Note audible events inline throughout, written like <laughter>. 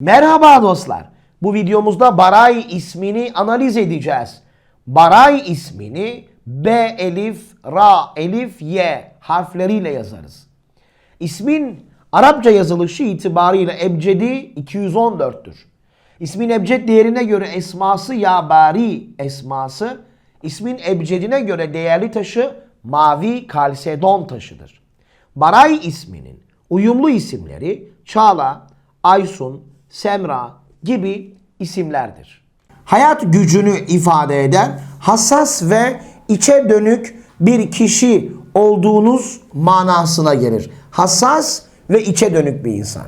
Merhaba dostlar. Bu videomuzda Baray ismini analiz edeceğiz. Baray ismini B elif, Ra elif, Y harfleriyle yazarız. İsmin Arapça yazılışı itibariyle ebcedi 214'tür. İsmin ebced değerine göre esması ya bari esması, ismin ebcedine göre değerli taşı mavi kalsedon taşıdır. Baray isminin uyumlu isimleri Çağla, Aysun, Semra gibi isimlerdir. Hayat gücünü ifade eden hassas ve içe dönük bir kişi olduğunuz manasına gelir. Hassas ve içe dönük bir insan.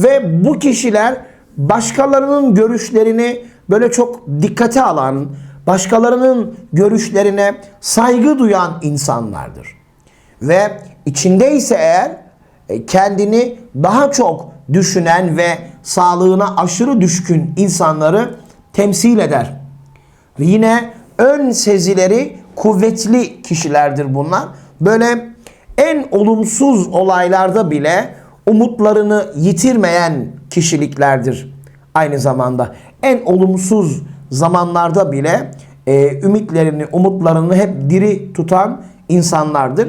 Ve bu kişiler başkalarının görüşlerini böyle çok dikkate alan, başkalarının görüşlerine saygı duyan insanlardır. Ve içindeyse eğer e, kendini daha çok düşünen ve sağlığına aşırı düşkün insanları temsil eder. Ve yine ön sezileri kuvvetli kişilerdir bunlar. Böyle en olumsuz olaylarda bile umutlarını yitirmeyen kişiliklerdir. Aynı zamanda en olumsuz zamanlarda bile e, ümitlerini, umutlarını hep diri tutan insanlardır.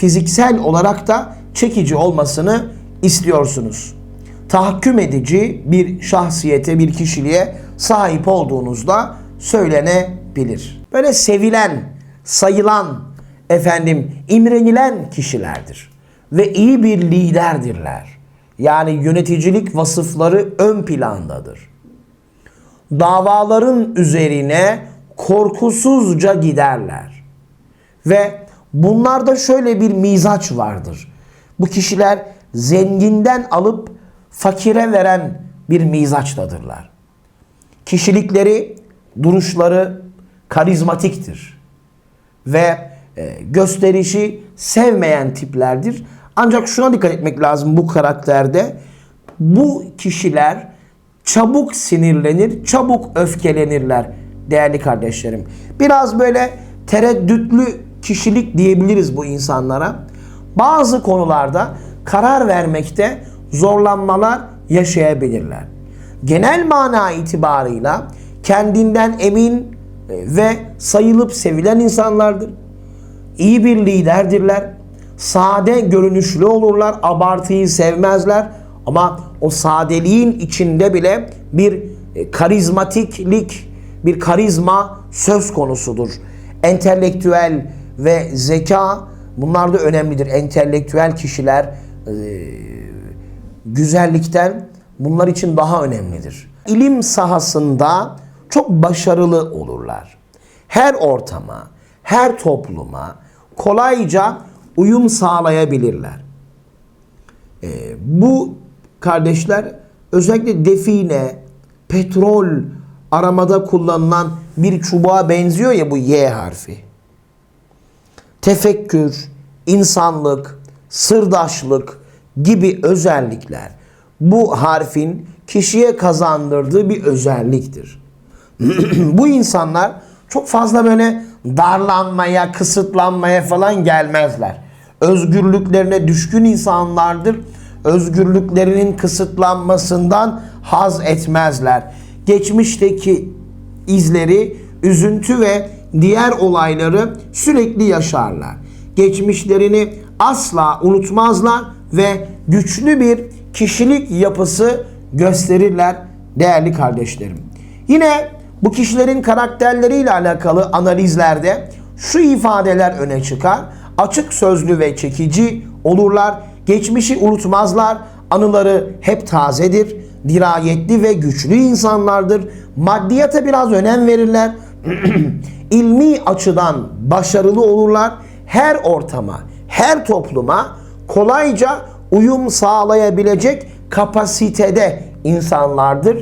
fiziksel olarak da çekici olmasını istiyorsunuz. Tahakküm edici bir şahsiyete, bir kişiliğe sahip olduğunuzda söylenebilir. Böyle sevilen, sayılan, efendim imrenilen kişilerdir ve iyi bir liderdirler. Yani yöneticilik vasıfları ön plandadır. Davaların üzerine korkusuzca giderler. Ve bunlarda şöyle bir mizaç vardır. Bu kişiler zenginden alıp fakire veren bir mizaçtadırlar. Kişilikleri, duruşları karizmatiktir. Ve e, gösterişi sevmeyen tiplerdir. Ancak şuna dikkat etmek lazım bu karakterde. Bu kişiler çabuk sinirlenir, çabuk öfkelenirler değerli kardeşlerim. Biraz böyle tereddütlü kişilik diyebiliriz bu insanlara. Bazı konularda karar vermekte zorlanmalar yaşayabilirler. Genel mana itibarıyla kendinden emin e, ve sayılıp sevilen insanlardır. İyi bir liderdirler. Sade görünüşlü olurlar, abartıyı sevmezler ama o sadeliğin içinde bile bir e, karizmatiklik, bir karizma söz konusudur. Entelektüel ve zeka bunlar da önemlidir. Entelektüel kişiler e, güzellikten bunlar için daha önemlidir. ilim sahasında çok başarılı olurlar. Her ortama, her topluma kolayca uyum sağlayabilirler. Ee, bu kardeşler özellikle define, petrol aramada kullanılan bir çubuğa benziyor ya bu Y harfi. Tefekkür, insanlık, sırdaşlık gibi özellikler bu harfin kişiye kazandırdığı bir özelliktir. <clears throat> bu insanlar çok fazla böyle darlanmaya, kısıtlanmaya falan gelmezler. Özgürlüklerine düşkün insanlardır. Özgürlüklerinin kısıtlanmasından haz etmezler. Geçmişteki izleri, üzüntü ve diğer olayları sürekli yaşarlar. Geçmişlerini asla unutmazlar ve güçlü bir kişilik yapısı gösterirler değerli kardeşlerim. Yine bu kişilerin karakterleriyle alakalı analizlerde şu ifadeler öne çıkar. Açık sözlü ve çekici olurlar. Geçmişi unutmazlar. Anıları hep tazedir. Dirayetli ve güçlü insanlardır. Maddiyata biraz önem verirler. <clears throat> İlmi açıdan başarılı olurlar. Her ortama, her topluma kolayca uyum sağlayabilecek kapasitede insanlardır.